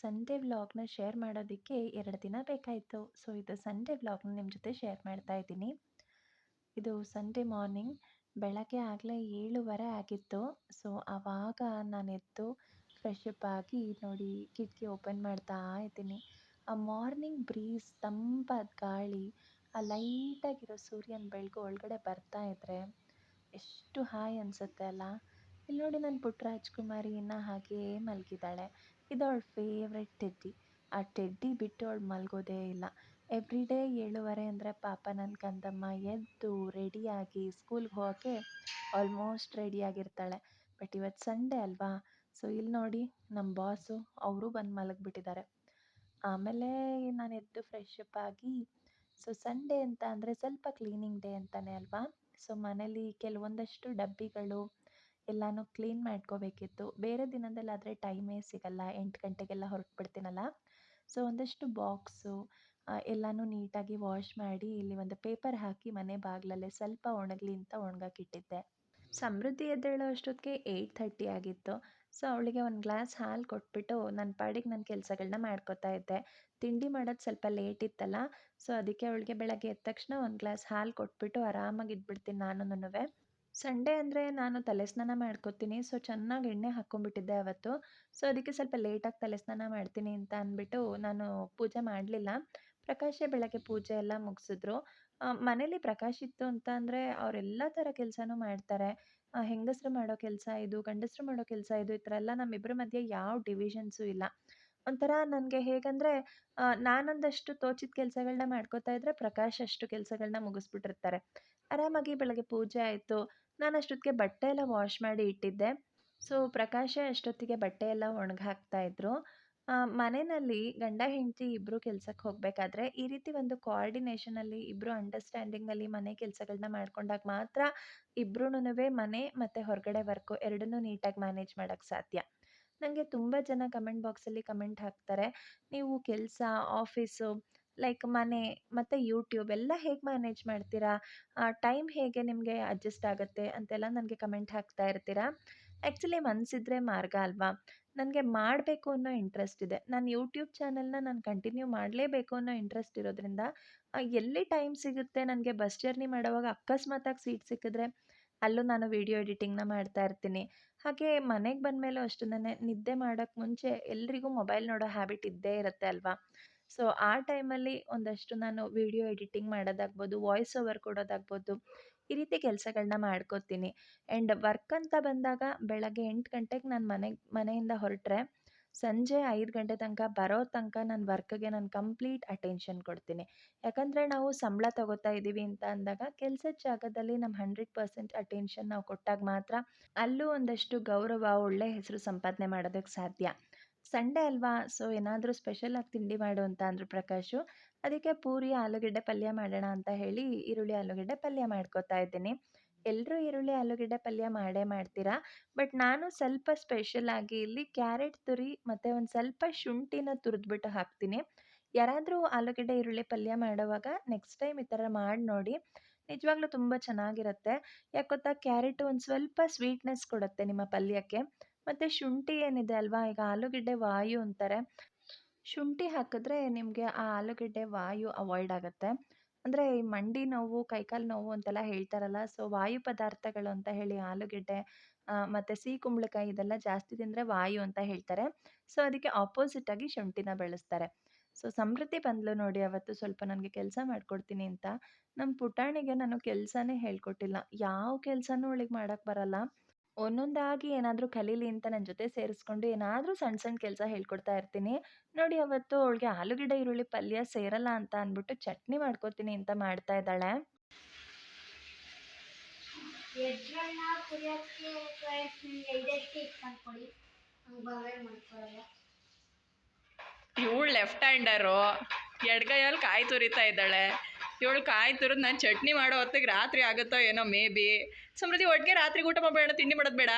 Sunday ವ್ಲಾಗ್ನ share ಮಾಡೋದಕ್ಕೆ ಎರಡು ದಿನ ಬೇಕಾಯಿತು. ಸೊ, ಇದು ಸಂಡೇ ವ್ಲಾಗ್ನ ನಿಮ್ಮ ಜೊತೆ ಶೇರ್ ಮಾಡ್ತಾ ಇದ್ದೀನಿ. ಇದು ಸಂಡೇ ಮಾರ್ನಿಂಗ್. ಬೆಳಗ್ಗೆ ಆಗಲೇ ಏಳುವರೆ ಆಗಿತ್ತು. ಸೊ, ಆವಾಗ ನಾನು ಎದ್ದು ಫ್ರೆಶ್ ಅಪ್ ಆಗಿ ನೋಡಿ ಕಿಟಕಿ ಓಪನ್ ಮಾಡ್ತಾ ಇದ್ದೀನಿ. ಆ ಮಾರ್ನಿಂಗ್ ಬ್ರೀಸ್, ತಂಪಾದ ಗಾಳಿ, ಆ ಲೈಟಾಗಿರೋ ಸೂರ್ಯನ ಬೆಳಗು ಒಳಗಡೆ ಬರ್ತಾ ಇದ್ದರೆ ಎಷ್ಟು ಹಾಯ್ ಅನಿಸುತ್ತೆ ಅಲ್ಲ? ಇಲ್ಲಿ ನೋಡಿ ನನ್ನ ಪುಟ್ಟ ರಾಜ್ಕುಮಾರಿ ಹಾಗೇ ಮಲಗಿದ್ದಾಳೆ. ಇದು ಅವಳ ಫೇವ್ರೆಟ್ ಟೆಡ್ಡಿ ಆ ಟೆಡ್ಡಿ ಬಿಟ್ಟು ಅವಳು ಮಲಗೋದೇ ಇಲ್ಲ. ಎವ್ರಿ ಡೇ ಏಳುವರೆ ಅಂದರೆ ಪಾಪ ನನ್ನ ಕಂದಮ್ಮ ಎದ್ದು ರೆಡಿಯಾಗಿ ಸ್ಕೂಲ್ಗೆ ಹೋಗೋಕ್ಕೆ ಆಲ್ಮೋಸ್ಟ್ ರೆಡಿಯಾಗಿರ್ತಾಳೆ ಬಟ್ ಇವತ್ತು ಸಂಡೇ ಅಲ್ವಾ? ಸೊ ಇಲ್ಲಿ ನೋಡಿ ನಮ್ಮ ಬಾಸು ಅವರು ಬಂದು ಮಲಗಿಬಿಟ್ಟಿದ್ದಾರೆ ಆಮೇಲೆ ನಾನು ಎದ್ದು ಫ್ರೆಶ್ ಅಪ್ ಆಗಿ ಸೊ ಸಂಡೇ ಅಂತ ಅಂದರೆ ಸ್ವಲ್ಪ ಕ್ಲೀನಿಂಗ್ ಡೇ ಅಂತಲೇ ಅಲ್ವಾ? ಸೊ ಮನೇಲಿ ಕೆಲವೊಂದಷ್ಟು ಡಬ್ಬಿಗಳು ಎಲ್ಲನೂ ಕ್ಲೀನ್ ಮಾಡ್ಕೋಬೇಕಿತ್ತು. ಬೇರೆ ದಿನದಲ್ಲಾದರೆ ಟೈಮೇ ಸಿಗಲ್ಲ, ಎಂಟು ಗಂಟೆಗೆಲ್ಲ ಹೊರಟ್ಬಿಡ್ತೀನಲ್ಲ? ಸೊ ಒಂದಷ್ಟು ಬಾಕ್ಸು ಎಲ್ಲಾನು ನೀಟಾಗಿ ವಾಶ್ ಮಾಡಿ ಇಲ್ಲಿ ಒಂದು ಪೇಪರ್ ಹಾಕಿ ಮನೆ ಬಾಗಿಲಲ್ಲೇ ಸ್ವಲ್ಪ ಒಣಗಲಿ ಅಂತ ಒಣಗಾಕಿಟ್ಟಿದ್ದೆ. ಸಮೃದ್ಧಿ ಎದ್ದೇಳೋ ಅಷ್ಟೊತ್ತಿಗೆ ಏಯ್ಟ್ ಥರ್ಟಿ ಆಗಿತ್ತು. ಸೊ ಅವಳಿಗೆ ಒಂದು ಗ್ಲಾಸ್ ಹಾಲು ಕೊಟ್ಬಿಟ್ಟು ನನ್ನ ಪಾಡಿಗೆ ನನ್ನ ಕೆಲಸಗಳನ್ನ ಮಾಡ್ಕೋತಾ ಇದ್ದೆ. ತಿಂಡಿ ಮಾಡೋದು ಸ್ವಲ್ಪ ಲೇಟ್ ಇತ್ತಲ್ಲ ಸೊ ಅದಕ್ಕೆ ಅವಳಿಗೆ ಬೆಳಗ್ಗೆ ಎದ್ದ ತಕ್ಷಣ ಒಂದು ಗ್ಲಾಸ್ ಹಾಲು ಕೊಟ್ಬಿಟ್ಟು ಆರಾಮಾಗಿ ಇದ್ಬಿಡ್ತೀನಿ ನಾನು ಸಂಡೇ ಅಂದರೆ ನಾನು ತಲೆ ಸ್ನಾನ ಮಾಡ್ಕೋತೀನಿ. ಸೊ, ಚೆನ್ನಾಗಿ ಎಣ್ಣೆ ಹಾಕ್ಕೊಂಡ್ಬಿಟ್ಟಿದ್ದೆ ಅವತ್ತು. ಸೊ, ಅದಕ್ಕೆ ಸ್ವಲ್ಪ ಲೇಟಾಗಿ ತಲೆ ಸ್ನಾನ ಮಾಡ್ತೀನಿ ಅಂತ ಅಂದ್ಬಿಟ್ಟು ನಾನು ಪೂಜೆ ಮಾಡಲಿಲ್ಲ. ಪ್ರಕಾಶೆ ಬೆಳಗ್ಗೆ ಪೂಜೆ ಎಲ್ಲ ಮುಗಿಸಿದ್ರು. ಮನೇಲಿ ಪ್ರಕಾಶ್ ಇತ್ತು ಅಂತ ಅಂದರೆ ಅವರೆಲ್ಲ ಥರ ಕೆಲಸನೂ ಮಾಡ್ತಾರೆ. ಹೆಂಗಸರು ಮಾಡೋ ಕೆಲಸ ಇದು, ಗಂಡಸರು ಮಾಡೋ ಕೆಲಸ ಇದು, ಈ ಥರ ಎಲ್ಲ ನಮ್ಮಿಬ್ಬರ ಮಧ್ಯೆ ಯಾವ ಡಿವಿಷನ್ಸು ಇಲ್ಲ. ಒಂಥರ ನನಗೆ ಹೇಗಂದರೆ ನಾನೊಂದಷ್ಟು ತೋಚಿದ ಕೆಲಸಗಳನ್ನ ಮಾಡ್ಕೋತಾ ಇದ್ದರೆ ಪ್ರಕಾಶ್ ಅಷ್ಟು ಕೆಲಸಗಳನ್ನ ಮುಗಿಸ್ಬಿಟ್ಟಿರ್ತಾರೆ. ಆರಾಮಾಗಿ ಬೆಳಗ್ಗೆ ಪೂಜೆ ಆಯಿತು. ನಾನು ಅಷ್ಟೊತ್ತಿಗೆ ಬಟ್ಟೆ ಎಲ್ಲ ವಾಶ್ ಮಾಡಿ ಇಟ್ಟಿದ್ದೆ. ಸೊ ಪ್ರಕಾಶ ಅಷ್ಟೊತ್ತಿಗೆ ಬಟ್ಟೆ ಎಲ್ಲ ಒಣಗಿ ಹಾಕ್ತಾಯಿದ್ರು ಮನೆಯಲ್ಲಿ ಗಂಡ, ಹೆಂಡತಿ ಇಬ್ಬರು ಕೆಲ್ಸಕ್ಕೆ ಹೋಗಬೇಕಾದ್ರೆ ಈ ರೀತಿ ಒಂದು ಕೋಆರ್ಡಿನೇಷನಲ್ಲಿ ಇಬ್ಬರು ಅಂಡರ್ಸ್ಟ್ಯಾಂಡಿಂಗಲ್ಲಿ ಮನೆ ಕೆಲಸಗಳನ್ನ ಮಾಡ್ಕೊಂಡಾಗ ಮಾತ್ರ ಇಬ್ರುನುನುವೆ ಮನೆ ಮತ್ತು ಹೊರಗಡೆ ವರ್ಕು ಎರಡನ್ನೂ ನೀಟಾಗಿ ಮ್ಯಾನೇಜ್ ಮಾಡೋಕ್ಕೆ ಸಾಧ್ಯ. ನನಗೆ ತುಂಬ ಜನ ಕಮೆಂಟ್ ಬಾಕ್ಸಲ್ಲಿ ಕಮೆಂಟ್ ಹಾಕ್ತಾರೆ. ನೀವು ಕೆಲಸ ಆಫೀಸು ಲೈಕ್ ಮನೆ, ಮತ್ತು ಯೂಟ್ಯೂಬ್ ಎಲ್ಲ ಹೇಗೆ ಮ್ಯಾನೇಜ್ ಮಾಡ್ತೀರಾ? ಟೈಮ್ ಹೇಗೆ ನಿಮಗೆ ಅಡ್ಜಸ್ಟ್ ಆಗುತ್ತೆ ಅಂತೆಲ್ಲ ನನಗೆ ಕಮೆಂಟ್ ಹಾಕ್ತಾ ಇರ್ತೀರಾ? ಆ್ಯಕ್ಚುಲಿ ಮನಸ್ಸಿದ್ರೆ ಮಾರ್ಗ ಅಲ್ವಾ? ನನಗೆ ಮಾಡಬೇಕು ಅನ್ನೋ ಇಂಟ್ರೆಸ್ಟ್ ಇದೆ. ನಾನು ಯೂಟ್ಯೂಬ್ ಚಾನಲ್ನ ನಾನು ಕಂಟಿನ್ಯೂ ಮಾಡಲೇಬೇಕು ಅನ್ನೋ ಇಂಟ್ರೆಸ್ಟ್ ಇರೋದ್ರಿಂದ ಎಲ್ಲಿ ಟೈಮ್ ಸಿಗುತ್ತೆ ನನಗೆ ಬಸ್ ಜರ್ನಿ ಮಾಡುವಾಗ ಅಕಸ್ಮಾತಾಗಿ ಸೀಟ್ ಸಿಕ್ಕಿದ್ರೆ, ಅಲ್ಲೂ ನಾನು ವಿಡಿಯೋ ಎಡಿಟಿಂಗ್ನ ಮಾಡ್ತಾ ಇರ್ತೀನಿ. ಹಾಗೆ ಮನೆಗೆ ಬಂದಮೇಲೂ ಅಷ್ಟು ನಾನು ನಿದ್ದೆ ಮಾಡೋಕ್ಕೆ ಮುಂಚೆ ಎಲ್ರಿಗೂ ಮೊಬೈಲ್ ನೋಡೋ ಹ್ಯಾಬಿಟ್ ಇದ್ದೇ ಇರುತ್ತೆ ಅಲ್ವಾ? ಸೊ, ಆ ಟೈಮಲ್ಲಿ ಒಂದಷ್ಟು ನಾನು ವಿಡಿಯೋ ಎಡಿಟಿಂಗ್ ಮಾಡೋದಾಗ್ಬೋದು, ವಾಯ್ಸ್ ಓವರ್ ಕೊಡೋದಾಗ್ಬೋದು, ಈ ರೀತಿ ಕೆಲಸಗಳನ್ನ ಮಾಡ್ಕೋತೀನಿ. ಆ್ಯಂಡ್ ವರ್ಕ್ ಅಂತ ಬಂದಾಗ ಬೆಳಗ್ಗೆ ಎಂಟು ಗಂಟೆಗೆ ನಾನು ಮನೆಗೆ, ಮನೆಯಿಂದ ಹೊರಟ್ರೆ ಸಂಜೆ ಐದು ಗಂಟೆ ತನಕ ಬರೋ ತನಕ ನಾನು ವರ್ಕ್ಗೆ ನಾನು ಕಂಪ್ಲೀಟ್ ಅಟೆನ್ಷನ್ ಕೊಡ್ತೀನಿ. ಯಾಕಂದರೆ ನಾವು ಸಂಬಳ ತಗೋತಾ ಇದ್ದೀವಿ ಅಂತ ಅಂದಾಗ ಕೆಲಸದ ಜಾಗದಲ್ಲಿ ನಮ್ಮ ಹಂಡ್ರೆಡ್ ಪರ್ಸೆಂಟ್ ಅಟೆನ್ಷನ್ ನಾವು ಕೊಟ್ಟಾಗ ಮಾತ್ರ ಅಲ್ಲೂ ಒಂದಷ್ಟು ಗೌರವ, ಒಳ್ಳೆ ಹೆಸರು ಸಂಪಾದನೆ ಮಾಡೋದಕ್ಕೆ ಸಾಧ್ಯ. ಸಂಡೇ ಅಲ್ವಾ? ಸೊ, ಏನಾದರೂ ಸ್ಪೆಷಲಾಗಿ ತಿಂಡಿ ಮಾಡು ಅಂತ ಅಂದರು ಪ್ರಕಾಶು. ಅದಕ್ಕೆ ಪೂರಿ, ಆಲೂಗಡ್ಡೆ ಪಲ್ಯ ಮಾಡೋಣ ಅಂತ ಹೇಳಿ ಈರುಳ್ಳಿ, ಆಲೂಗಡ್ಡೆ ಪಲ್ಯ ಮಾಡ್ಕೋತಾ ಇದ್ದೀನಿ. ಎಲ್ಲರೂ ಈರುಳ್ಳಿ, ಆಲೂಗಡ್ಡೆ ಪಲ್ಯ ಮಾಡೇ ಮಾಡ್ತೀರಾ? ಬಟ್ ನಾನು ಸ್ವಲ್ಪ ಸ್ಪೆಷಲಾಗಿ ಇಲ್ಲಿ ಕ್ಯಾರೆಟ್ ತುರಿ ಮತ್ತು ಒಂದು ಸ್ವಲ್ಪ ಶುಂಠಿನ ತುರಿದ್ಬಿಟ್ಟು ಹಾಕ್ತೀನಿ. ಯಾರಾದರೂ ಆಲೂಗಡ್ಡೆ, ಈರುಳ್ಳಿ ಪಲ್ಯ ಮಾಡುವಾಗ ನೆಕ್ಸ್ಟ್ ಟೈಮ್ ಈ ಥರ ಮಾಡಿ ನೋಡಿ. ನಿಜವಾಗ್ಲೂ ತುಂಬ ಚೆನ್ನಾಗಿರುತ್ತೆ. ಯಾಕೆ ಗೊತ್ತಾ? ಕ್ಯಾರೆಟು ಒಂದು ಸ್ವಲ್ಪ ಸ್ವೀಟ್ನೆಸ್ ಕೊಡುತ್ತೆ ನಿಮ್ಮ ಪಲ್ಯಕ್ಕೆ. ಮತ್ತು ಶುಂಠಿ ಏನಿದೆ ಅಲ್ವಾ? ಈಗ ಆಲೂಗಡ್ಡೆ ವಾಯು ಅಂತಾರೆ. ಶುಂಠಿ ಹಾಕಿದ್ರೆ ನಿಮಗೆ ಆ ಆಲೂಗಡ್ಡೆ ವಾಯು ಅವಾಯ್ಡ್ ಆಗುತ್ತೆ. ಅಂದರೆ ಈ ಮಂಡಿ ನೋವು, ಕೈಕಾಲು ನೋವು ಅಂತೆಲ್ಲ ಹೇಳ್ತಾರಲ್ಲ ಸೊ ವಾಯು ಪದಾರ್ಥಗಳು ಅಂತ ಹೇಳಿ ಆಲೂಗೆಡ್ಡೆ ಮತ್ತು ಸಿಹಿ ಕುಂಬಳಕಾಯಿ ಇದೆಲ್ಲ ಜಾಸ್ತಿ ತಿಂದರೆ ವಾಯು ಅಂತ ಹೇಳ್ತಾರೆ. ಸೊ ಅದಕ್ಕೆ ಆಪೋಸಿಟಾಗಿ ಶುಂಠಿನ ಬೆಳೆಸ್ತಾರೆ. ಸೊ ಸಮೃದ್ಧಿ ಬಂದಲು ನೋಡಿ, ಅವತ್ತು ಸ್ವಲ್ಪ ನನಗೆ ಕೆಲಸ ಮಾಡಿಕೊಡ್ತೀನಿ ಅಂತ. ನಮ್ಮ ಪುಟಾಣಿಗೆ ನಾನು ಕೆಲಸನೇ ಹೇಳ್ಕೊಟ್ಟಿಲ್ಲ. ಯಾವ ಕೆಲಸನೂ ಅವಳಿಗೆ ಮಾಡೋಕ್ಕೆ ಬರಲ್ಲ. ಒಂದೊಂದಾಗಿ ಏನಾದರೂ ಕಲೀಲಿ ಅಂತ ನನ್ನ ಜೊತೆ ಸೇರಿಸ್ಕೊಂಡು ಏನಾದರೂ ಸಣ್ಣ ಸಣ್ಣ ಕೆಲಸ ಹೇಳ್ಕೊಡ್ತಾ ಇರ್ತೀನಿ. ನೋಡಿ ಅವತ್ತು ಅವಳಿಗೆ ಆಲೂಗಡ್ಡೆ ಈರುಳ್ಳಿ ಪಲ್ಯ ಸೇರಲ್ಲ ಅಂತ ಅಂದ್ಬಿಟ್ಟು ಚಟ್ನಿ ಮಾಡ್ಕೋತೀನಿ ಅಂತ ಮಾಡ್ತಾ ಇದ್ದಾಳೆ. ಇವಳು ಲೆಫ್ಟ್ ಹ್ಯಾಂಡರು ಎಡ್ಗೈಯಲ್ಲಿ ಕಾಯಿ ತುರಿತಾ ಇದ್ದಾಳೆ. ಇವಳು ಕಾಯಿ ತುರಿದು ನಾನು ಚಟ್ನಿ ಮಾಡೋ ಹೊತ್ತಿಗೆ ರಾತ್ರಿ ಆಗುತ್ತೋ ಏನೋ ಮೇ ಬಿ. ಸಮೃದ್ಧಿ ಒಟ್ಟಿಗೆ ರಾತ್ರಿ ಊಟ ಮಾಡಬೇಡ ತಿಂಡಿ ಮಾಡೋದು ಬೇಡ.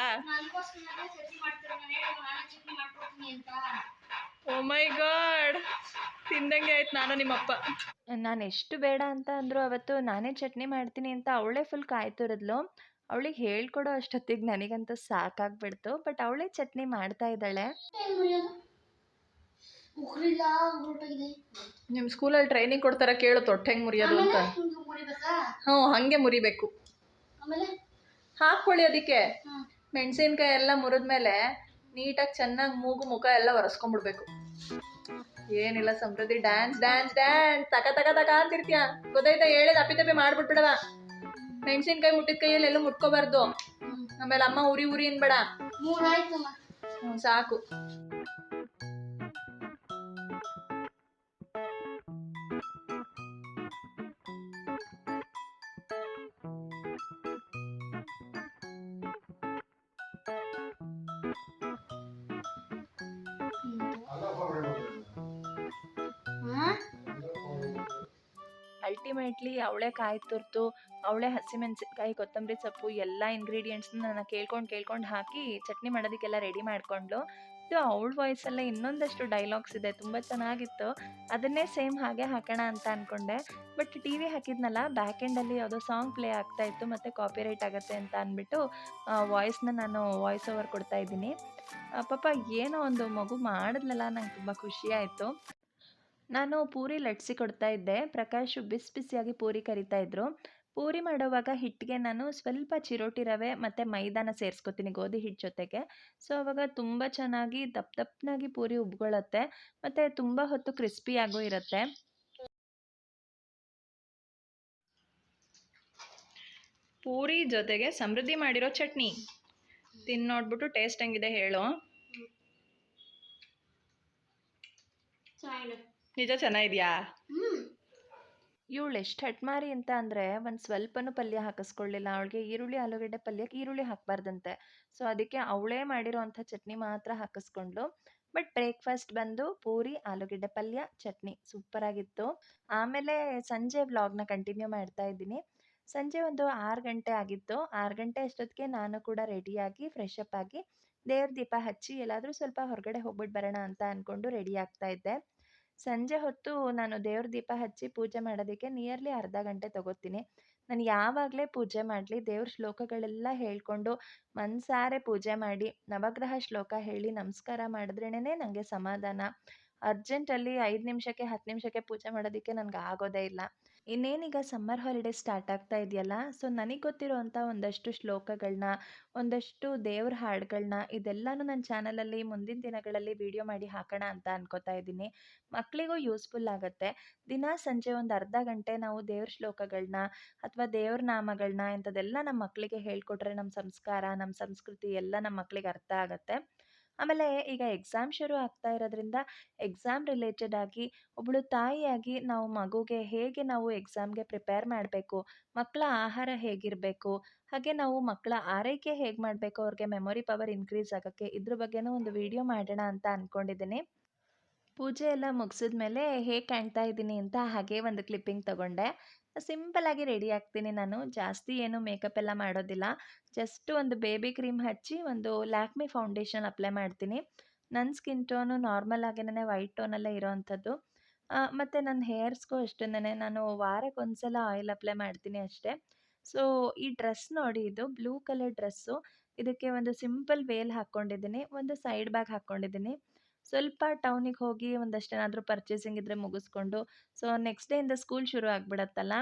Oh my god. ತಿಂದಂಗೆ ಆಯ್ತು ನಾನು ನಿಮ್ಮಪ್ಪ. ನಾನು ಎಷ್ಟು ಬೇಡ ಅಂತ ಅಂದರೂ ಅವತ್ತು ನಾನೇ ಚಟ್ನಿ ಮಾಡ್ತೀನಿ ಅಂತ ಅವಳೇ ಫುಲ್ ಕಾಯಿ ತುರಿದ್ಲು. ಅವಳಿಗೆ ಹೇಳ್ಕೊಡೋ ಅಷ್ಟೊತ್ತಿಗೆ ನನಗಂತೂ ಸಾಕಾಗ್ಬಿಡ್ತು ಬಟ್ ಅವಳೇ ಚಟ್ನಿ ಮಾಡ್ತಾ ಇದ್ದಾಳೆ. ನಿಮ್ಮ ಸ್ಕೂಲಲ್ಲಿ ಟ್ರೈನಿಂಗ್ ಕೊಡ್ತಾರ ಕೇಳು ತೊಟ್ಟೆ ಹೆಂಗೆ ಮುರಿಯೋದು ಅಂತ. ಹ್ಞೂ ಹಾಗೆ ಮುರಿಬೇಕು. ಹಾಕ್ಕೊಳ್ಳಿ ಅದಕ್ಕೆ. ಮೆಣಸಿನ್ಕಾಯಿ ಎಲ್ಲ ಮುರಿದ್ಮೇಲೆ ನೀಟಾಗಿ ಚೆನ್ನಾಗಿ ಮೂಗು ಮುಖ ಎಲ್ಲ ಒರೆಸ್ಕೊಂಡ್ಬಿಡ್ಬೇಕು ಏನಿಲ್ಲ ಸಮೃದ್ಧಿ ಡ್ಯಾನ್ಸ್ ಡ್ಯಾನ್ಸ್ ಡ್ಯಾನ್ಸ್ ತಕ ತಕ ತಕ ಅಂತಿರ್ತೀಯ. ಗೊತ್ತಾಯ್ತಾ? ಹೇಳಿದ ಅಪ್ಪಿ ತಪ್ಪಿ ಮಾಡ್ಬಿಟ್ಬಿಡವ. ಮೆಣಸಿನ್ಕಾಯಿ ಮುಟ್ಟಿದ ಕೈಯಲ್ಲಿ ಎಲ್ಲೂ ಮುಟ್ಕೋಬಾರ್ದು. ಆಮೇಲೆ ಅಮ್ಮ ಉರಿ ಉರಿ ಅನ್ಬೇಡ. ಸಾಕು. ಅಲ್ಟಿಮೇಟ್ಲಿ ಅವಳೆ ಕಾಯಿ ತುರ್ತು ಅವಳೇ ಹಸಿಮೆಣಸಿನ್ಕಾಯಿ, ಕೊತ್ತಂಬರಿ ಸೊಪ್ಪು, ಎಲ್ಲ ಇಂಗ್ರೀಡಿಯೆಂಟ್ಸ್ನ ನಾನು ಕೇಳ್ಕೊಂಡು ಕೇಳ್ಕೊಂಡು ಹಾಕಿ ಚಟ್ನಿ ಮಾಡೋದಕ್ಕೆಲ್ಲ ರೆಡಿ ಮಾಡಿಕೊಂಡ್ಳು. ಇದು ಅವಳ ವಾಯ್ಸಲ್ಲೇ ಇನ್ನೊಂದಷ್ಟು ಡೈಲಾಗ್ಸ್ ಇದೆ, ತುಂಬ ಚೆನ್ನಾಗಿತ್ತು. ಅದನ್ನೇ ಸೇಮ್ ಹಾಗೆ ಹಾಕೋಣ ಅಂತ ಅಂದ್ಕೊಂಡೆ ಬಟ್ ಟಿ ವಿ ಹಾಕಿದ್ನಲ್ಲ ಬ್ಯಾಕ್ ಎಂಡಲ್ಲಿ ಯಾವುದೋ ಸಾಂಗ್ ಪ್ಲೇ ಆಗ್ತಾ ಇತ್ತು, ಮತ್ತು ಕಾಪಿರೈಟ್ ಆಗುತ್ತೆ ಅಂತ ಅಂದ್ಬಿಟ್ಟು ವಾಯ್ಸ್ನ ನಾನು ವಾಯ್ಸ್ ಓವರ್ ಕೊಡ್ತಾ ಇದ್ದೀನಿ. ಪಾಪ, ಏನೋ ಒಂದು ಮಗು ಮಾಡಿದ್ನಲ್ಲ ನಂಗೆ ತುಂಬ ಖುಷಿ ಆಯಿತು. ನಾನು ಪೂರಿ ಲಟ್ಸಿ ಕೊಡ್ತಾ ಇದ್ದೆ. ಪ್ರಕಾಶ್ ಬಿಸಿ ಬಿಸಿಯಾಗಿ ಪೂರಿ ಕರಿತಾ ಇದ್ರು. ಪೂರಿ ಮಾಡೋವಾಗ ಹಿಟ್ಟಿಗೆ ನಾನು ಸ್ವಲ್ಪ ಚಿರೋಟಿ ರವೆ ಮತ್ತು ಮೈದಾನ ಸೇರಿಸ್ಕೊತೀನಿ ಗೋಧಿ ಹಿಟ್ಟು ಜೊತೆಗೆ. ಸೊ, ಅವಾಗ ತುಂಬ ಚೆನ್ನಾಗಿ ದಪ್ಪ ದಪ್ಪನಾಗಿ ಪೂರಿ ಉಬ್ಕೊಳ್ಳುತ್ತೆ ಮತ್ತು ತುಂಬ ಹೊತ್ತು ಕ್ರಿಸ್ಪಿಯಾಗೂ ಇರುತ್ತೆ. ಪೂರಿ ಜೊತೆಗೆ ಸಮೃದ್ಧಿ ಮಾಡಿರೋ ಚಟ್ನಿ. ತಿನ್ ನೋಡ್ಬಿಟ್ಟು ಟೇಸ್ಟ್ ಹೆಂಗಿದೆ ಹೇಳು. ನಿಜ ಚೆನ್ನಾಗಿದ್ಯಾ? ಇವಳು ಎಷ್ಟು ಹಟ್ಮಾರಿ ಅಂತ ಅಂದರೆ ಒಂದು ಸ್ವಲ್ಪನೂ ಪಲ್ಯ ಹಾಕಿಸ್ಕೊಳ್ಳಿಲ್ಲ ಅವಳಿಗೆ ಈರುಳ್ಳಿ, ಆಲೂಗಡ್ಡೆ ಪಲ್ಯಕ್ಕೆ ಈರುಳ್ಳಿ ಹಾಕಬಾರ್ದಂತೆ. ಸೊ ಅದಕ್ಕೆ ಅವಳೇ ಮಾಡಿರೋ ಅಂಥ ಚಟ್ನಿ ಮಾತ್ರ ಹಾಕಿಸ್ಕೊಂಡ್ಲು ಬಟ್ ಬ್ರೇಕ್ಫಾಸ್ಟ್ ಬಂದು ಪೂರಿ, ಆಲೂಗಡ್ಡೆ ಪಲ್ಯ, ಚಟ್ನಿ. ಸೂಪರಾಗಿತ್ತು ಆಮೇಲೆ ಸಂಜೆ ವ್ಲಾಗ್ನ ಕಂಟಿನ್ಯೂ ಮಾಡ್ತಾ ಇದ್ದೀನಿ. ಸಂಜೆ ಒಂದು ಆರು ಗಂಟೆ ಆಗಿತ್ತು. ಆರು ಗಂಟೆ ಅಷ್ಟೊತ್ತಿಗೆ ನಾನು ಕೂಡ ರೆಡಿಯಾಗಿ ಫ್ರೆಶ್ ಅಪ್ ಆಗಿ, ದೇವ್ರ ದೀಪ ಹಚ್ಚಿ ಎಲ್ಲಾದರೂ ಸ್ವಲ್ಪ ಹೊರಗಡೆ ಹೋಗ್ಬಿಟ್ಟು ಬರೋಣ ಅಂತ ಅಂದ್ಕೊಂಡು ರೆಡಿ ಆಗ್ತಾ ಇದ್ದೆ. ಸಂಜೆ ಹೊತ್ತು ನಾನು ದೇವ್ರ ದೀಪ ಹಚ್ಚಿ ಪೂಜೆ ಮಾಡೋದಕ್ಕೆ ನಿಯರ್ಲಿ ಅರ್ಧ ಗಂಟೆ ತಗೋತೀನಿ. ನಾನು ಯಾವಾಗಲೇ ಪೂಜೆ ಮಾಡಲಿ, ದೇವ್ರ ಶ್ಲೋಕಗಳೆಲ್ಲ ಹೇಳ್ಕೊಂಡು ಮನಸಾರೆ ಪೂಜೆ ಮಾಡಿ, ನವಗ್ರಹ ಶ್ಲೋಕ ಹೇಳಿ ನಮಸ್ಕಾರ ಮಾಡಿದ್ರೇನೆ ನನಗೆ ಸಮಾಧಾನ. ಅರ್ಜೆಂಟಲ್ಲಿ ಐದು ನಿಮಿಷಕ್ಕೆ, ಹತ್ತು ನಿಮಿಷಕ್ಕೆ ಪೂಜೆ ಮಾಡೋದಕ್ಕೆ ನನಗೆ ಆಗೋದೇ ಇಲ್ಲ. ಇನ್ನೇನೀಗ ಸಮ್ಮರ್ ಹಾಲಿಡೇ ಸ್ಟಾರ್ಟ್ ಆಗ್ತಾ ಇದೆಯಲ್ಲ? ಸೊ, ನನಗೆ ಗೊತ್ತಿರೋವಂಥ ಒಂದಷ್ಟು ಶ್ಲೋಕಗಳನ್ನ ಒಂದಷ್ಟು ದೇವ್ರ ಹಾಡುಗಳನ್ನ ಇದೆಲ್ಲನೂ ನನ್ನ ಚಾನಲಲ್ಲಿ ಮುಂದಿನ ದಿನಗಳಲ್ಲಿ ವಿಡಿಯೋ ಮಾಡಿ ಹಾಕೋಣ ಅಂತ ಅನ್ಕೋತಾ ಇದ್ದೀನಿ. ಮಕ್ಕಳಿಗೂ ಯೂಸ್ಫುಲ್ ಆಗುತ್ತೆ. ದಿನ ಸಂಜೆ ಒಂದು ಅರ್ಧ ಗಂಟೆ ನಾವು ದೇವ್ರ ಶ್ಲೋಕಗಳನ್ನ ಅಥವಾ ದೇವ್ರ ನಾಮಗಳನ್ನ ಇಂಥದ್ದೆಲ್ಲ ನಮ್ಮ ಮಕ್ಕಳಿಗೆ ಹೇಳ್ಕೊಟ್ರೆ ನಮ್ಮ ಸಂಸ್ಕಾರ ನಮ್ಮ ಸಂಸ್ಕೃತಿ ಎಲ್ಲ ನಮ್ಮ ಮಕ್ಕಳಿಗೆ ಅರ್ಥ ಆಗುತ್ತೆ. ಆಮೇಲೆ ಈಗ ಎಕ್ಸಾಮ್ ಶುರು ಆಗ್ತಾ ಇರೋದ್ರಿಂದ ಎಕ್ಸಾಮ್ ರಿಲೇಟೆಡ್ ಆಗಿ ಒಬ್ಬಳು ತಾಯಿಯಾಗಿ ನಾವು ಮಗುಗೆ ಹೇಗೆ ನಾವು ಎಕ್ಸಾಮ್ಗೆ ಪ್ರಿಪೇರ್ ಮಾಡಬೇಕು ಮಕ್ಕಳ ಆಹಾರ ಹೇಗಿರಬೇಕು, ಹಾಗೆ ನಾವು ಮಕ್ಕಳ ಆರೈಕೆ ಹೇಗೆ ಮಾಡಬೇಕು ಅವ್ರಿಗೆ ಮೆಮೊರಿ ಪವರ್ ಇನ್ಕ್ರೀಸ್ ಆಗೋಕ್ಕೆ ಇದ್ರ ಬಗ್ಗೆನೂ ಒಂದು ವಿಡಿಯೋ ಮಾಡೋಣ ಅಂತ ಅಂದ್ಕೊಂಡಿದ್ದೀನಿ ಪೂಜೆ ಎಲ್ಲ ಮುಗಿಸಿದ ಮೇಲೆ ಹೇಗೆ ಕಾಣ್ತಾ ಇದ್ದೀನಿ ಅಂತ ಹಾಗೆ ಒಂದು ಕ್ಲಿಪ್ಪಿಂಗ್ ತಗೊಂಡೆ. ಸಿಂಪಲಾಗಿ ರೆಡಿ ಆಗ್ತೀನಿ ನಾನು. ಜಾಸ್ತಿ ಏನು ಮೇಕಪ್ ಎಲ್ಲ ಮಾಡೋದಿಲ್ಲ. ಜಸ್ಟ್ ಒಂದು ಬೇಬಿ ಕ್ರೀಮ್ ಹಚ್ಚಿ ಒಂದು ಲ್ಯಾಕ್ಮಿ ಫೌಂಡೇಶನ್ ಅಪ್ಲೈ ಮಾಡ್ತೀನಿ. ನನ್ನ ಸ್ಕಿನ್ ಟೋನು ನಾರ್ಮಲ್ ಆಗಿನೇ ವೈಟ್ ಟೋನಲ್ಲೇ ಇರೋವಂಥದ್ದು. ಮತ್ತು ನನ್ನ ಹೇರ್ಸ್ಗೂ ಅಷ್ಟೇ ನಾನು ವಾರಕ್ಕೆ ಒಂದ್ಸಲ ಆಯಿಲ್ ಅಪ್ಲೈ ಮಾಡ್ತೀನಿ ಅಷ್ಟೇ. ಸೊ, ಈ ಡ್ರೆಸ್ ನೋಡಿ, ಇದು ಬ್ಲೂ ಕಲರ್ ಡ್ರೆಸ್ಸು. ಇದಕ್ಕೆ ಒಂದು ಸಿಂಪಲ್ ವೇಲ್ ಹಾಕ್ಕೊಂಡಿದ್ದೀನಿ. ಒಂದು ಸೈಡ್ ಬ್ಯಾಗ್ ಹಾಕ್ಕೊಂಡಿದ್ದೀನಿ. ಸ್ವಲ್ಪ ಟೌನಿಗೆ ಹೋಗಿ ಒಂದಷ್ಟು ಏನಾದರೂ ಪರ್ಚೇಸಿಂಗ್ ಇದ್ದರೆ ಮುಗಿಸ್ಕೊಂಡು, ಸೊ ನೆಕ್ಸ್ಟ್ ಡೇಯಿಂದ ಸ್ಕೂಲ್ ಶುರು ಆಗಿಬಿಡತ್ತಲ್ಲ.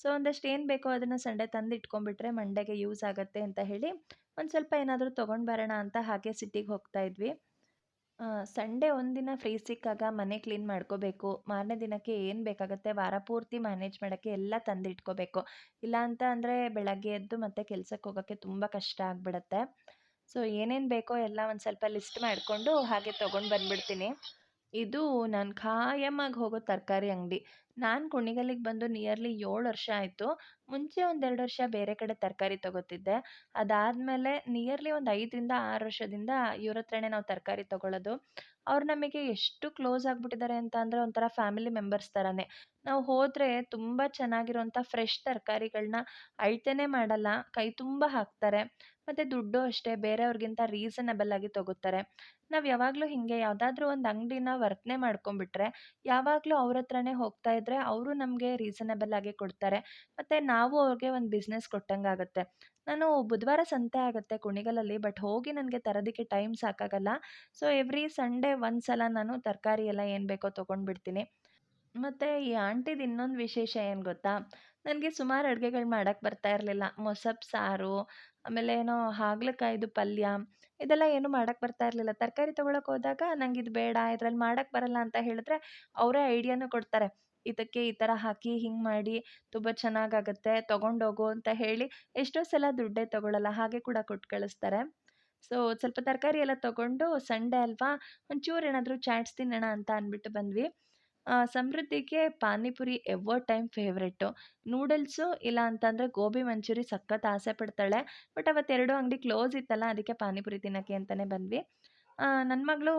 ಸೊ ಒಂದಷ್ಟು ಏನು ಬೇಕೋ ಅದನ್ನು ಸಂಡೇ ತಂದು ಇಟ್ಕೊಂಡ್ಬಿಟ್ರೆ ಮಂಡೆಗೆ ಯೂಸ್ ಆಗುತ್ತೆ ಅಂತ ಹೇಳಿ ಒಂದು ಸ್ವಲ್ಪ ಏನಾದರೂ ತೊಗೊಂಡು ಬರೋಣ ಅಂತ ಹಾಗೆ ಸಿಟಿಗೆ ಹೋಗ್ತಾ ಇದ್ವಿ. ಸಂಡೇ ಒಂದಿನ ಫ್ರೀ ಸಿಕ್ಕಾಗ ಮನೆ ಕ್ಲೀನ್ ಮಾಡ್ಕೋಬೇಕು. ಮಾರನೇ ದಿನಕ್ಕೆ ಏನು ಬೇಕಾಗುತ್ತೆ ವಾರ ಪೂರ್ತಿ ಮ್ಯಾನೇಜ್ ಮಾಡೋಕ್ಕೆ ಎಲ್ಲ ತಂದು ಇಟ್ಕೋಬೇಕು. ಇಲ್ಲ ಅಂತ ಅಂದರೆ ಬೆಳಗ್ಗೆ ಎದ್ದು ಮತ್ತೆ ಕೆಲಸಕ್ಕೆ ಹೋಗೋಕ್ಕೆ ತುಂಬ ಕಷ್ಟ ಆಗಿಬಿಡತ್ತೆ. ಸೊ, ಏನೇನು ಬೇಕೋ ಎಲ್ಲ ಒಂದು ಸ್ವಲ್ಪ ಲಿಸ್ಟ್ ಮಾಡಿಕೊಂಡು ಹಾಗೆ ತೊಗೊಂಡು ಬಂದ್ಬಿಡ್ತೀನಿ. ಇದು ನಾನು ಖಾಯಮಾಗಿ ಹೋಗೋ ತರಕಾರಿ ಅಂಗಡಿ. ನಾನು ಕುಣಿಗಲ್ಲಿಗೆ ಬಂದು ನಿಯರ್ಲಿ ಏಳು ವರ್ಷ ಆಯಿತು. ಮುಂಚೆ ಒಂದೆರಡು ವರ್ಷ ಬೇರೆ ಕಡೆ ತರಕಾರಿ ತೊಗೋತಿದ್ದೆ. ಅದಾದಮೇಲೆ ನಿಯರ್ಲಿ ಒಂದು ಐದರಿಂದ ಆರು ವರ್ಷದಿಂದ ಇವ್ರ ಹತ್ರನೇ ನಾವು ತರಕಾರಿ ತೊಗೊಳ್ಳೋದು ಅವ್ರು ನಮಗೆ ಎಷ್ಟು ಕ್ಲೋಸ್ ಆಗಿಬಿಟ್ಟಿದ್ದಾರೆ ಅಂತ ಅಂದರೆ ಒಂಥರ ಫ್ಯಾಮಿಲಿ ಮೆಂಬರ್ಸ್ ಥರನೇ ನಾವು ಹೋದರೆ ತುಂಬ ಚೆನ್ನಾಗಿರೋಂಥ ಫ್ರೆಶ್ ತರಕಾರಿಗಳನ್ನ ಅಳ್ತೆನೇ ಮಾಡಲ್ಲ, ಕೈ ತುಂಬ ಹಾಕ್ತಾರೆ, ಮತ್ತು ದುಡ್ಡು ಅಷ್ಟೇ, ಬೇರೆಯವ್ರಿಗಿಂತ ರೀಸನಬಲ್ ಆಗಿ ತಗೋತಾರೆ. ನಾವು ಯಾವಾಗಲೂ ಹೀಗೆ ಯಾವುದಾದ್ರೂ ಒಂದು ಅಂಗಡಿನ ವರ್ತನೆ ಮಾಡ್ಕೊಂಬಿಟ್ರೆ ಯಾವಾಗಲೂ ಅವ್ರ ಹತ್ರನೇ ಹೋಗ್ತಾ ಇದ್ರೆ ಅವರು ನಮಗೆ ರೀಸನಬಲ್ ಆಗಿ ಕೊಡ್ತಾರೆ, ಮತ್ತು ನಾವು ಅವ್ರಿಗೆ ಒಂದು ಬಿಸ್ನೆಸ್ ಕೊಟ್ಟಂಗಾಗತ್ತೆ ನಾನು ಬುಧವಾರ ಸಂತೆ ಆಗುತ್ತೆ ಕುಣಿಗಲಲ್ಲಿ ಬಟ್ ಹೋಗಿ ನನಗೆ ತರೋದಕ್ಕೆ ಟೈಮ್ ಸಾಕಾಗಲ್ಲ. ಸೊ ಎವ್ರಿ ಸಂಡೇ ಒಂದು ಸಲ ನಾನು ತರಕಾರಿ ಎಲ್ಲ ಏನು ಬೇಕೋ ತೊಗೊಂಡ್ಬಿಡ್ತೀನಿ. ಮತ್ತು ಈ ಆಂಟಿದು ಇನ್ನೊಂದು ವಿಶೇಷ ಏನು ಗೊತ್ತಾ? ನನಗೆ ಸುಮಾರು ಅಡುಗೆಗಳು ಮಾಡೋಕ್ಕೆ ಬರ್ತಾ ಇರಲಿಲ್ಲ. ಮೊಸಪ್ಪು ಸಾರು, ಆಮೇಲೆ ಏನೋ ಹಾಗಲಕಾಯ್ದು ಪಲ್ಯ, ಇದೆಲ್ಲ ಏನು ಮಾಡೋಕ್ಕೆ ಬರ್ತಾ ಇರಲಿಲ್ಲ. ತರಕಾರಿ ತೊಗೊಳಕ್ಕೆ ಹೋದಾಗ ನಂಗೆ ಇದು ಬೇಡ, ಇದ್ರಲ್ಲಿ ಮಾಡೋಕ್ಕೆ ಬರಲ್ಲ ಅಂತ ಹೇಳಿದ್ರೆ ಅವರೇ ಐಡಿಯಾನು ಕೊಡ್ತಾರೆ. ಇದಕ್ಕೆ ಈ ಥರ ಹಾಕಿ, ಹಿಂಗೆ ಮಾಡಿ, ತುಂಬ ಚೆನ್ನಾಗಾಗತ್ತೆ, ತೊಗೊಂಡೋಗು ಅಂತ ಹೇಳಿ ಎಷ್ಟೋ ಸಲ ದುಡ್ಡೇ ತೊಗೊಳಲ್ಲ. ಹಾಗೆ ಕೂಡ ಕೊಟ್ಟು ಕಳಿಸ್ತಾರೆ. ಸೊ ಸ್ವಲ್ಪ ತರಕಾರಿ ಎಲ್ಲ ತೊಗೊಂಡು ಸಂಡೇ ಅಲ್ವಾ, ಒಂಚೂರು ಏನಾದರೂ ಚಾಟ್ಸ್ ತಿನ್ನೋಣ ಅಂತ ಅಂದ್ಬಿಟ್ಟು ಬಂದ್ವಿ. ಸಮೃದ್ಧಿಗೆ panipuri ever time favourite noodles ಇಲ್ಲ ಅಂತಂದರೆ ಗೋಬಿ ಮಂಚೂರಿ ಸಖತ್ ಆಸೆ ಪಡ್ತಾಳೆ. ಬಟ್ ಅವತ್ತೆರಡು ಅಂಗಡಿ ಕ್ಲೋಸ್ ಇತ್ತಲ್ಲ, ಅದಕ್ಕೆ ಪಾನಿಪುರಿ ತಿನ್ನೋಕ್ಕೆ ಅಂತಲೇ ಬಂದ್ವಿ. ನನ್ನ ಮಗಳು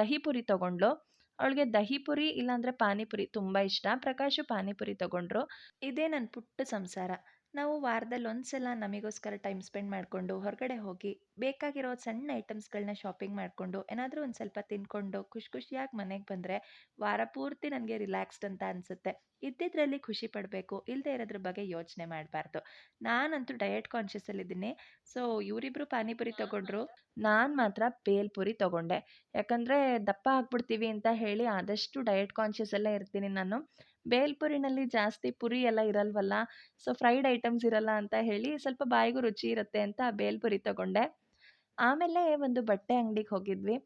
ದಹಿಪುರಿ ತೊಗೊಂಡ್ಳು. ಅವಳಿಗೆ ದಹಿ ಪುರಿ ಇಲ್ಲಾಂದರೆ ಪಾನಿಪುರಿ ತುಂಬ ಇಷ್ಟ. ಪ್ರಕಾಶು ಪಾನಿಪುರಿ ತೊಗೊಂಡ್ರು. ಇದೇ ನನ್ನ ಪುಟ್ಟ ಸಂಸಾರ. ನಾವು ವಾರದಲ್ಲಿ ಒಂದು ಸಲ ನಮಗೋಸ್ಕರ ಟೈಮ್ ಸ್ಪೆಂಡ್ ಮಾಡಿಕೊಂಡು ಹೊರಗಡೆ ಹೋಗಿ ಬೇಕಾಗಿರೋ ಸಣ್ಣ ಐಟಮ್ಸ್ಗಳನ್ನ ಶಾಪಿಂಗ್ ಮಾಡಿಕೊಂಡು ಏನಾದರೂ ಒಂದು ಸ್ವಲ್ಪ ತಿನ್ಕೊಂಡು ಖುಷಿ ಖುಷಿಯಾಗಿ ಮನೆಗೆ ಬಂದರೆ ವಾರ ಪೂರ್ತಿ ನನಗೆ ರಿಲ್ಯಾಕ್ಸ್ಡ್ ಅಂತ ಅನಿಸುತ್ತೆ. ಇದ್ದಿದ್ರಲ್ಲಿ ಖುಷಿ ಪಡಬೇಕು ಇಲ್ಲದೆ ಇರೋದ್ರ ಬಗ್ಗೆ ಯೋಚನೆ ಮಾಡಬಾರ್ದು. ನಾನಂತೂ ಡಯಟ್ ಕಾನ್ಷಿಯಸಲ್ಲಿದ್ದೀನಿ ಸೊ ಇವರಿಬ್ಬರು ಪಾನಿಪುರಿ ತೊಗೊಂಡ್ರು ನಾನು ಮಾತ್ರ ಬೇಲ್ಪುರಿ ತೊಗೊಂಡೆ. ಯಾಕಂದರೆ ದಪ್ಪ ಆಗ್ಬಿಡ್ತೀವಿ ಅಂತ ಹೇಳಿ ಆದಷ್ಟು ಡಯಟ್ ಕಾನ್ಷಿಯಸಲ್ಲೇ ಇರ್ತೀನಿ ನಾನು. ಬೇಲ್ಪುರಿನಲ್ಲಿ ಜಾಸ್ತಿ ಪುರಿ ಎಲ್ಲ ಇರಲ್ವಲ್ಲ? ಸೊ, ಫ್ರೈಡ್ ಐಟಮ್ಸ್ ಇರಲ್ಲ ಅಂತ ಹೇಳಿ ಸ್ವಲ್ಪ ಬಾಯಿಗೂ ರುಚಿ ಇರುತ್ತೆ ಅಂತ ಬೇಲ್ಪುರಿ ತಗೊಂಡೆ. ಆಮೇಲೆ ಒಂದು ಬಟ್ಟೆ ಅಂಗಡಿಗೆ ಹೋಗಿದ್ವಿ.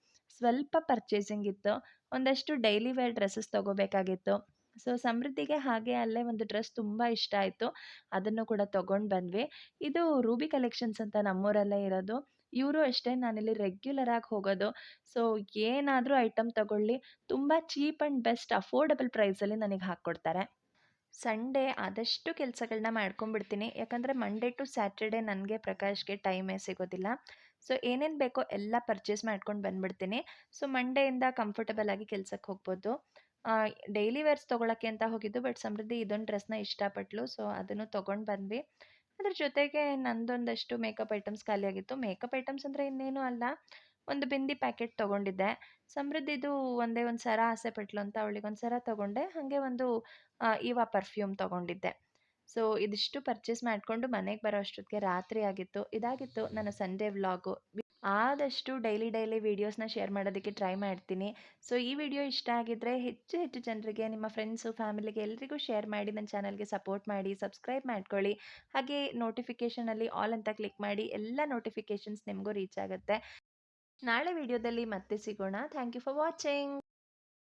ಸ್ವಲ್ಪ ಪರ್ಚೇಸಿಂಗ್ ಇತ್ತು. ಒಂದಷ್ಟು ಡೈಲಿ ವೇರ್ ಡ್ರೆಸ್ಸಸ್ ತೊಗೋಬೇಕಾಗಿತ್ತು. ಸೊ, ಸಮೃದ್ಧಿಗೆ ಹಾಗೆ ಅಲ್ಲೇ ಒಂದು ಡ್ರೆಸ್ ತುಂಬ ಇಷ್ಟ ಆಯಿತು. ಅದನ್ನು ಕೂಡ ತೊಗೊಂಡು ಬಂದ್ವಿ. ಇದು ರೂಬಿ ಕಲೆಕ್ಷನ್ಸ್ ಅಂತ ನಮ್ಮೂರಲ್ಲೇ ಇರೋದು. ಇವರು ಅಷ್ಟೇ ನಾನಿಲ್ಲಿ ರೆಗ್ಯುಲರ್ ಆಗಿ ಹೋಗೋದು. ಸೊ ಏನಾದರೂ ಐಟಮ್ ತಗೊಳ್ಳಿ. ತುಂಬ ಚೀಪ್ ಆ್ಯಂಡ್ ಬೆಸ್ಟ್ ಅಫೋರ್ಡಬಲ್ ಪ್ರೈಸಲ್ಲಿ ನನಗೆ ಹಾಕ್ಕೊಡ್ತಾರೆ ಸಂಡೇ ಆದಷ್ಟು ಕೆಲಸಗಳನ್ನ ಮಾಡ್ಕೊಂಡ್ಬಿಡ್ತೀನಿ. ಯಾಕಂದರೆ ಮಂಡೇ ಟು ಸ್ಯಾಟರ್ಡೆ ನನಗೆ ಪ್ರಕಾಶ್ಗೆ ಟೈಮೇ ಸಿಗೋದಿಲ್ಲ. ಸೊ ಏನೇನು ಬೇಕೋ ಎಲ್ಲ ಪರ್ಚೇಸ್ ಮಾಡ್ಕೊಂಡು ಬಂದ್ಬಿಡ್ತೀನಿ. ಸೊ ಮಂಡೆಯಿಂದ ಕಂಫರ್ಟಬಲ್ ಆಗಿ ಕೆಲಸಕ್ಕೆ ಹೋಗ್ಬೋದು. ಡೈಲಿ ವೇರ್ಸ್ ತೊಗೊಳಕ್ಕೆ ಅಂತ ಹೋಗಿದ್ದು ಬಟ್ ಸಮೃದ್ಧಿ ಇದೊಂದು ಡ್ರೆಸ್ನ ಇಷ್ಟಪಟ್ಲು. ಸೊ ಅದನ್ನು ತೊಗೊಂಡು ಬಂದ್ವಿ. ಅದ್ರ ಜೊತೆಗೆ ನಂದೊಂದಷ್ಟು ಮೇಕಪ್ ಐಟಮ್ಸ್ ಖಾಲಿಯಾಗಿತ್ತು ಮೇಕಪ್ ಐಟಮ್ಸ್ ಅಂದರೆ ಇನ್ನೇನು ಅಲ್ಲ. ಒಂದು ಬಿಂದಿ ಪ್ಯಾಕೆಟ್ ತೊಗೊಂಡಿದ್ದೆ. ಸಮೃದ್ಧಿದು ಒಂದೇ ಒಂದು ಸರ ಆಸೆ ಪಟ್ಲು ಅಂತ ಅವಳಿಗೆ ಒಂದು ಸರ ತೊಗೊಂಡೆ. ಹಾಗೆ ಒಂದು ಇವಾ ಪರ್ಫ್ಯೂಮ್ ತೊಗೊಂಡಿದ್ದೆ. ಸೊ ಇದಿಷ್ಟು ಪರ್ಚೇಸ್ ಮಾಡಿಕೊಂಡು ಮನೆಗೆ ಬರೋ ಅಷ್ಟೊತ್ತಿಗೆ ರಾತ್ರಿ ಆಗಿತ್ತು. ಇದಾಗಿತ್ತು ನನ್ನ ಸಂಡೇ ವ್ಲಾಗು ಆದಷ್ಟು ಡೈಲಿ ಡೈಲಿ ವೀಡಿಯೋಸ್ನ ಶೇರ್ ಮಾಡೋದಕ್ಕೆ ಟ್ರೈ ಮಾಡ್ತೀನಿ. ಸೊ ಈ ವಿಡಿಯೋ ಇಷ್ಟ ಆಗಿದ್ದರೆ ಹೆಚ್ಚು ಹೆಚ್ಚು ಜನರಿಗೆ, ನಿಮ್ಮ ಫ್ರೆಂಡ್ಸು ಫ್ಯಾಮಿಲಿಗೆ ಎಲ್ರಿಗೂ ಶೇರ್ ಮಾಡಿ ನನ್ನ ಚಾನಲ್ಗೆ ಸಪೋರ್ಟ್ ಮಾಡಿ ಸಬ್ಸ್ಕ್ರೈಬ್ ಮಾಡ್ಕೊಳ್ಳಿ. ಹಾಗೆ ನೋಟಿಫಿಕೇಷನಲ್ಲಿ ಆಲ್ ಅಂತ ಕ್ಲಿಕ್ ಮಾಡಿ, ಎಲ್ಲ ನೋಟಿಫಿಕೇಷನ್ಸ್ ನಿಮಗೂ ರೀಚ್ ಆಗುತ್ತೆ. ನಾಳೆ ವಿಡಿಯೋದಲ್ಲಿ ಮತ್ತೆ ಸಿಗೋಣ. Thank you for watching